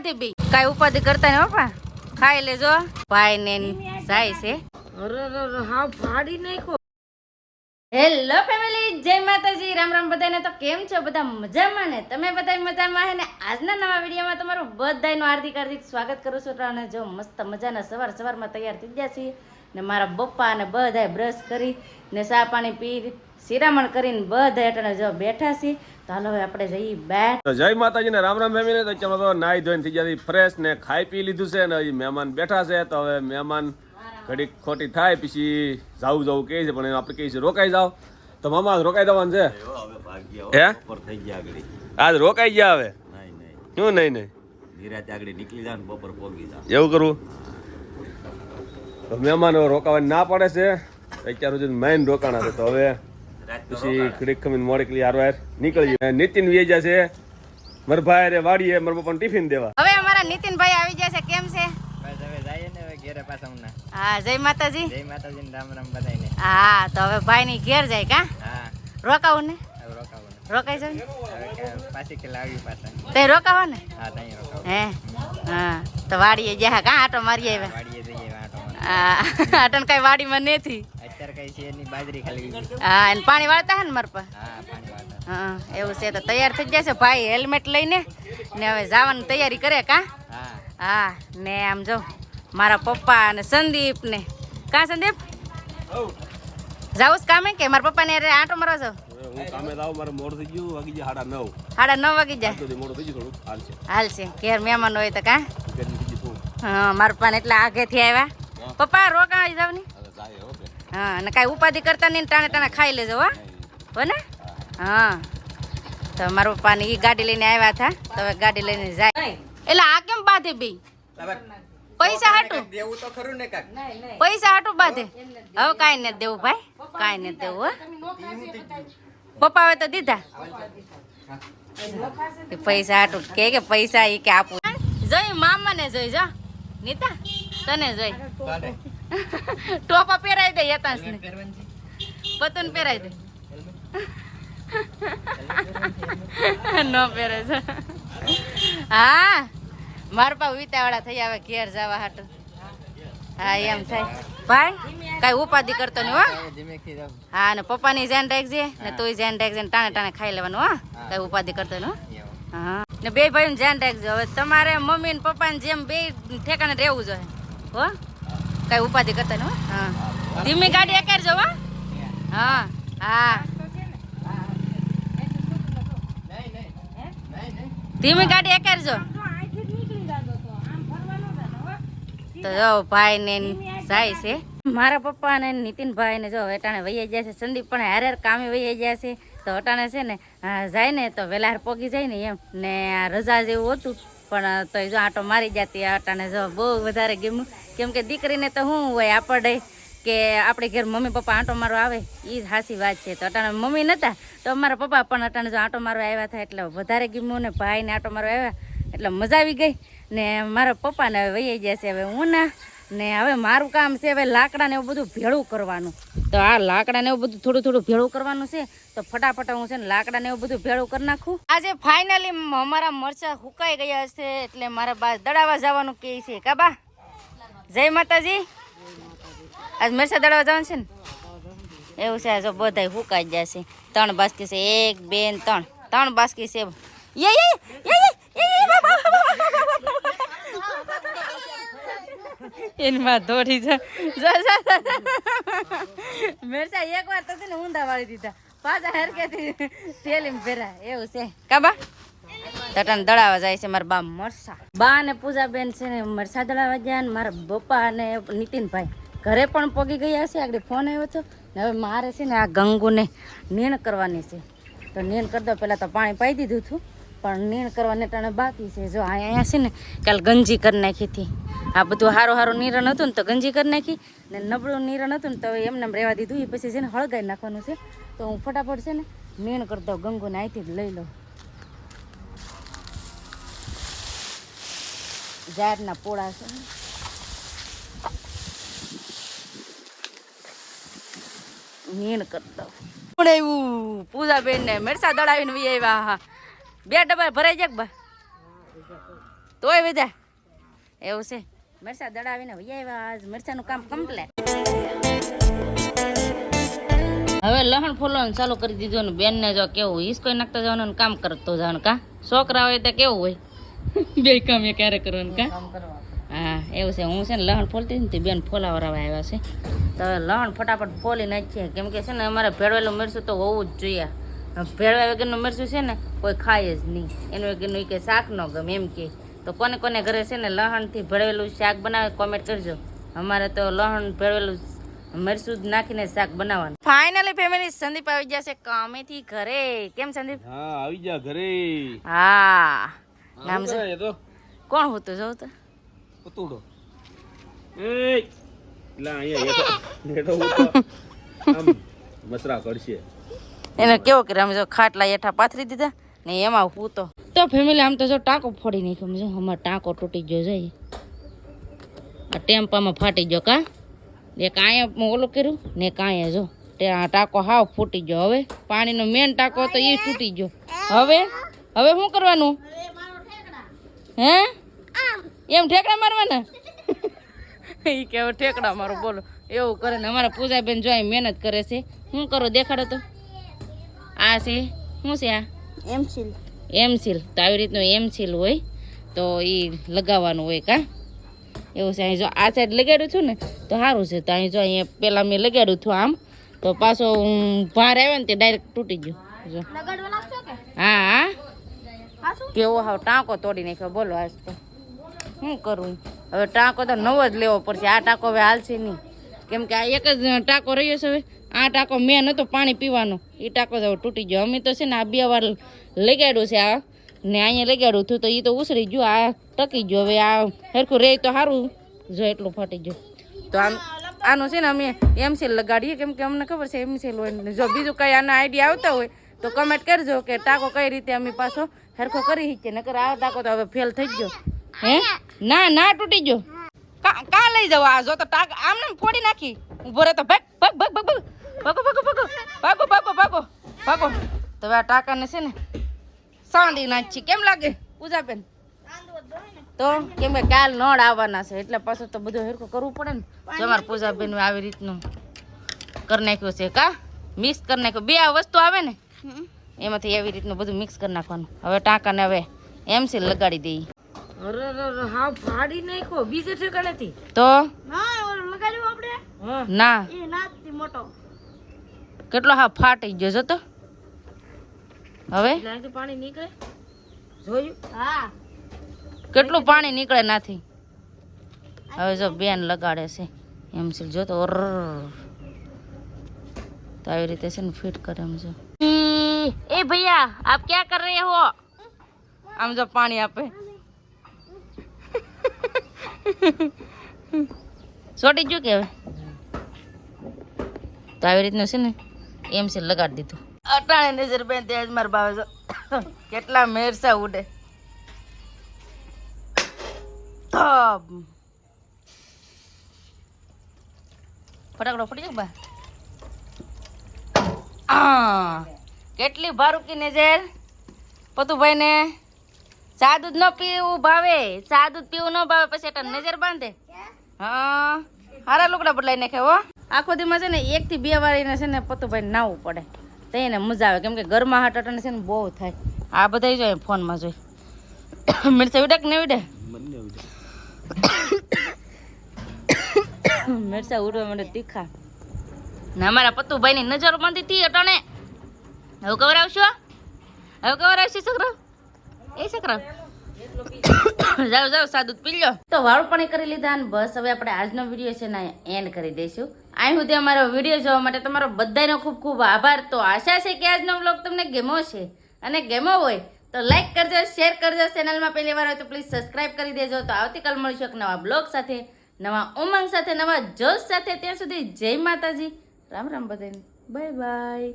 બાંધી બી. કાઈ ઉપાધિ કરતા ને પપ્પા ખાઈ લેજો. ભાઈ ને જાય છે. હા, ફાડી નાખો હેલો ફેમિલી જય માતાજી. રામ રામ બધાને. તો કેમ છો? બધા મજામાં ને? તમે બધા મજામાં હે ને? આજના નવા વિડીયોમાં તમારું બધાનું હાર્દિક હાર્દિક સ્વાગત કરું છું. અને જો મસ્ત મજાના સવાર સવારમાં તૈયાર થઈ ગયા છીએ ને મારા બપ્પા ને બધાએ બ્રશ કરી ને ચા પાણી પી શિરામણ કરીને બધા અટાણે જો બેઠા છીએ. તો હાલો આપણે જઈએ બેઠ જય માતાજી ને રામ રામ ફેમિલી તો અત્યારમાં તો નાઈ ધોઈને થઈ ગયા ફ્રેશ ને ખાઈ પી લીધું છે ને મહેમાન બેઠા છે. તો હવે મહેમાન ઘડીક ખોટી થાય પછી જાવું જવું કહે છે પણ આપણે કહીએ છીએ રોકાઈ જાવ તો મામા રોકાઈ જવાનું છે? હે? આજ રોકાઈ ગયા હવે? શું નહીં નહીં? નિરાતે આગળ નીકળી જાય ને બપોર પોગી જાય એવું કરવું તો મહેમાન રોકાવાની ના પડે છે. અત્યાર સુધી મેઇન રોકાણા છે. તો હવે પછી ઘડીક ખમીને મોડેકલી હાર વાર નીકળી જાય નીતિન વેજા છે. મારા ભાઈ રે વાડીએ મારા પપ્પાને ટિફિન દેવા. હવે અમારા નીતિનભાઈ આવી ગયા છે કેમ છે બસ હવે જઈએ ને હવે ઘેરે પાછા હમણાં હા જય માતાજી. જય માતાજી ને રામ રામ બધાને હા તો હવે ભાઈ ની ઘેર જાય કા? હા. રોકાવું ને રોકાવું રોકાઈ ને? પાછી કે લાવી પાછા. તે રોકાવા ને હા ત્યાં રોકાવ. હે? હા તો વાડીએ જ્યાં કા? આટો મારી આવ્યા. વાડીએ જઈએ આટો હા આટન કઈ વાડીમાં નથી. અત્યારે કઈ છે ની બાજરી ખાલી હા અને પાણી વાળતા હે ને માર પર હા પાણી વાળતા. હા એવું છે તો તૈયાર થઈ જશે ભાઈ હેલ્મેટ લઈને. ને હવે જવાની તૈયારી કરે કા? હા. હા ને આમ જો. મારા પપ્પા અને સંદીપ ને કા સંદીપ? જાઉસ કામે કે? મારા પપ્પાને અરે આંટો મારવા જાવ? હું કામે લાવ મારે મોડ થઈ ગયું વાગી જાય સાડા નવ. સાડા નવ વાગી જાય. સુધી મોડું થઈ ગયું થોડું. હાલ છે. હાલ ઘેર મહેમાન હોય તો કા? હા મારા પપ્પાને એટલે આગેથી આવ્યા પપ્પા રોકાઈ જાવ ને હા અને કાંઈ ઉપાધિ કરતા નહીં ને ટાણે ટાણે ખાઈ લેજો હા. હો. ને? હા. તો મારા પપ્પાને એ ગાડી લઈને આવ્યા હતા. તો હવે ગાડી લઈને જાય. એટલે આ કેમ બાંધી બી? પૈસા હાટું. દેવું તો ખરું ને કાક. પૈસા હાટું બાંધે. હવે કાઈ નથી દેવું ભાઈ. કાઈ નથી દેવું પપ્પા હવે તો દીધા. પૈસા હાટું કે કે પૈસા એ કે આપું. જોઈ મામાને જોઈ જો. નીતા તને જોઈ. ટોપા. પહેરાવી દે યતાંશ ને. પતન પહેરાવી દે. ન પહેરે છે? હા. મારા પા વિતાવાળા થઈ આવે ઘેર જવા હાટ. હા એમ થાય. ભાઈ? કઈ ઉપાધિ કરતો નહીં હો. હા ને પપ્પાની ધ્યાન રાખજે ને તું ધ્યાન રાખજે ને ટાણે ટાણે ખાઈ લેવાનું હો. કઈ ઉપાધિ કરતો નહીં હો. ને બે ભાઈ ધ્યાન રાખજો હવે તમારે મમ્મી ને પપ્પા ને જેમ બે ઠેકાણે રહેવું જોઈએ હો. કઈ ઉપાધિ કરતા નહીં હો. હા. ધીમી ગાડી એકારજો હો હા. હા. ધીમી ગાડી એકારજો. તો જો ભાઈ જાય છે. મારા પપ્પા ને નીતિનભાઈ ને જો અટાણે વહી જાય છે. સંદીપ પણ હારે કામે વહી જાય છે. તો અટાણે છે ને જાય ને તો વેલા પોગી જાય ને એમ. ને રજા જેવું હતું, પણ તો જો આટો મારી જતી અટાણે જો બહુ વધારે ગમ્યું. કેમ કે દીકરીને તો શું હોય આપણે કે આપણે ઘેર મમ્મી પપ્પા આંટો મારો આવે એ જ હાસી વાત છે. તો અટાણે મમ્મી નહોતા તો અમારા પપ્પા પણ અટાણે જો આંટો મારો આવ્યા હતા એટલે વધારે ગમ્યું ને ભાઈને આંટો મારો આવ્યા. એટલે મજા આવી ગઈ. ને મારા પપ્પાને હવે વહી ગયા છે હવે હું ના હવે મારું કામ છે હવે લાકડાને એવું બધું ભેળું કરવાનું. તો આ લાકડાને એવું બધું થોડું થોડું ભેળું કરવાનું છે. તો ફટાફટ હું છે ને લાકડાને એવું બધું ભેળું કરી નાખું. આજે ફાઇનલી અમારા મરચા સુકાઈ ગયા છે એટલે મારા બા દડાવા જવાનું કહે છે. કાબા જય માતાજી. આજ મરચા દડાવા જવાનું છે ને? એવું છે, જો બધાય સુકાઈ જશે ત્રણ બાસ્કી છે, એક, બે ત્રણ. ત્રણ બાસ્કી છે. યે યે યે યે બા, બા, બા, બા, બા, બા, બા. એની માં દોડી જા. મેરસા એક વાર તો છે ને ઊંધા વાળી દીધા. પાછા હરકેથી તેલીમ ફેરા એવું છે. કાબા? તટન દળાવા જાય છે મારા બા મરસા. બા ને પૂજાબેન છે ને મરસા દળાવા ગયા ને મારા બપ્પા અને નીતિનભાઈ ઘરે પણ પોગી ગયા છે આગળ ફોન આવ્યો હતો ને હવે મારે છે ને આ ગંગુને નીણ કરવાની છે. તો નીણ કરી દો પહેલાં તો પાણી પાઈ દીધું હતું. પણ નીણ કરવાને ટાણે બાકી છે. જો અહીંયા છે ને, કાલ ગંજી કરી નાખી હતી. આ બધું સારું સારું નીરણ હતું ને તો ગંજી કરી નાખી ને નબળું નીરણ હતું ને તો એમને રહેવા દીધું. એ પછી છે ને હળગાઈ નાખવાનું છે. તો હું ફટાફટ છે ને નીણ કરી દઉં. ગંગુને અહીંથી લઈ લઉં. ઝાડના પોળા છે. નીણ કરતો પણ એવું પૂજાબેન ને મેરસા દળાવીને વી આવ્યા હા બે ડબ્બા ભરાઈ જાય બા. તોય બધા. એવું છે. મરસા દડાવીને આજ. મરસાનું કામ કમ્પ્લેટ હવે લહણ ફોલવાનું ચાલુ કરી દીધું ને બેનને જો કેવું હિસકોઈ નાખતા જવાનું ને કામ કરતો જવાનું કા? છોકરા હોય તો કેવું હોય? બે કામ એ ક્યારે કરવાનું કા? હા એવું છે. હું છે ને લહણ ફોલતી ને બેન ફોલાવરાવા આવ્યા છે. તો લહણ ફટાફટ ફોલી નાખીએ. કેમ કે છે ને અમારે ભેળવેલું મરચું તો હોવું જ જોઈએ. ભેળવા વગરનું મરચું છે ને કોઈ ખાય જ નહીં. એનું વગરનું કે શાક ન ગમે એમ કે. તો કોને કોને ઘરે છે ને લહણથી ભેળવેલું શાક બનાવે કોમેન્ટ કરજો. અમારે તો લહણ ભેળવેલું મરચું જ નાખીને શાક બનાવવાનું. ફાઇનલી ફેમિલી સંદીપ આવી ગયા છે કામેથી ઘરે. કેમ સંદીપ? હા આવી જા ઘરે. હા. નામ છે એ તો? કોણ હોતું જો તો? પતુડો એ લા અહીંયા હેઠો હેઠો ઉતો આમ મસરા કરશે. એને કેવો કે અમે જો ખાટલા હેઠા પાથરી દીધા ને એમાં હું તો તો ફેમિલી આમ તો જો ટાંકો ફોડી નાખ્યો. જો અમારો ટાંકો તૂટી ગયો જાય આ ટેમ્પામાં ફાટી ગયો કા? એક અહીંયા ઓલું કર્યું ને એક અહીંયા જો. તે આ ટાંકો હાવ ફૂટી ગયો. હવે પાણીનો મેન ટાંકો હતો એ તૂટી ગયો. હવે? હવે શું કરવાનું? હે? એમ ઠેકડા મારવાના? એ કે ઠેકડા મારો બોલો. એવું કરે ને અમારા પૂજાબેન જો મહેનત કરે છે. શું કરો દેખાડો તો. આ છે શું છે આ? એમ સીલ એમ સીલ તો આવી રીતનું એમ સીલ હોય તો એ લગાવવાનું હોય કા? એવું છે અહીં જો આ સાઈડ લગાડ્યું છું ને તો સારું છે તો અહીં જો અહીંયા પહેલાં મેં લગાડ્યું છું આમ તો પાછો ભાર આવ્યો ને તે ડાયરેક્ટ તૂટી ગયો. જો. હા હા. કેવો હાવ ટાંકો તોડી નાખ્યો બોલો આજ તો. શું કરું? હવે ટાંકો તો નવો જ લેવો પડશે આ ટાંકો હવે હાલશે નહીં. કેમ કે આ એક જ ટાંકો રહ્યો છે હવે. આ ટાંકો મેં નતો પાણી પીવાનો. એ ટાંકો તો તૂટી ગયો. અમે તો છે ને આ બે વાર લગાડ્યું છે આ. ને અહીંયા લગાડ્યું હતું તો એ તો ઉસરી ગયું, આ ટકી ગયો. હવે આ હરખું રે તો સારું જો એટલું ફાટી ગયું. તો આમ, આનું છે ને અમે એમસીલ લગાડીએ, કેમ કે અમને ખબર છે એમસીલ હોય ને જો બીજું કંઈ આના આઈડિયા આવતા હોય તો કમેન્ટ કરજો કે ટાંકો કઈ રીતે અમે પાછો હરખો કરી શકીએ. નકર આ ટાંકો તો હવે ફેલ થઈ ગયો. હે? ના ના તૂટી ગયો. કા લઈ જાવ આ? જો તો ટાંક આમ ને ફોડી નાખી. ઊભો રહે તો ભગ ભગ ભગ ભગ ભાગ ભાગો પાકો પાકો પાકો પાકો ભાગો. ભાગો. તો આ ટાકાને છે ને સાંડી નાખી. કેમ લાગે પૂજાબેન? તો કેમ કે કાલ નળ આવવાના છે એટલે પાછું તો બધું હેરખું કરવું પડે ને. જો અમારા પૂજાબેન આવી રીતનું કરી નાખ્યું છે કા? મિક્સ કરી નાખ્યું. બે આ વસ્તુ આવે ને એમાંથી એવી રીતનું બધું મિક્સ કરી નાખવાનું. હવે ટાંકાને હવે એમસી લગાડી દઈએ. હા ફાડી નાખ્યો. બીજે ઠેકાણેથી. તો? ના લગાડ્યું આપણે ના. એ નાથી મોટો. કેટલો હા ફાટી ગયો જો તો? હવે? પાણી નીકળે? જોયું? હા. કેટલું પાણી નીકળે નાથી? હવે જો બેન લગાડે છે. એમસી જો તો તો આવી રીતે છે ને ફિટ કરે એમ જો. એ ભૈયા આપ ક્યાં કર રહે હો? આમ જો પાણી આપે. ચોટી ગયું કે હવે? તો આવી રીતનું છે ને એમ છે લગાડી દીધું. અટાણે નજર બેન ત્યાં જ મારા જો. કેટલા મેરસા ઉડે. ફટાકડો ફટી જાય બા? કેટલી ભારુકી નજર પતુભાઈ ને દૂધ ન પીવું ભાવે. દૂધ પીવું ન ભાવે, પછી નજર બાંધે. હા. હારા લુકડા બદલાઈ નાખે હો. આખો દીમાં છે ને એક થી બે વાર એને છે ને પતુભાઈ નાવું પડે. તો એને મજા આવે. કેમ કે ઘરમાં હાટ અટાણે છે ને બહુ થાય. આ બધા જોઈએ ફોનમાં જોઈ. મિરસા ઉડે કે નહીં ઉડે? મિરસા ઉડવા માટે તીખા. ને અમારા પતુભાઈની નજરમાંથી તી અટાણે. હવે ખબર આવશો હવે ખબર આવશે છોકરો? એ છોકરો? જાઓ જાઓ, સાદું પી લો તો વાળ પણ કરી લીધા અને બસ હવે આપણે આજનો વીડિયો છે ને એન્ડ કરી દઈશું. અહીં સુધી અમારો વીડિયો જોવા માટે તમારો બધાનો ખૂબ ખૂબ આભાર. તો આશા છે કે આજનો બ્લોગ તમને ગેમો છે અને ગેમો હોય તો લાઈક કરજો શેર કરજો ચેનલમાં પહેલી વાર હોય તો પ્લીઝ સબસ્ક્રાઈબ કરી દેજો. તો આવતીકાલ મળીશું એક નવા બ્લોગ સાથે, નવા ઉમંગ સાથે, નવા જોશ સાથે. ત્યાં સુધી જય માતાજી. રામ રામ બધાને. Bye bye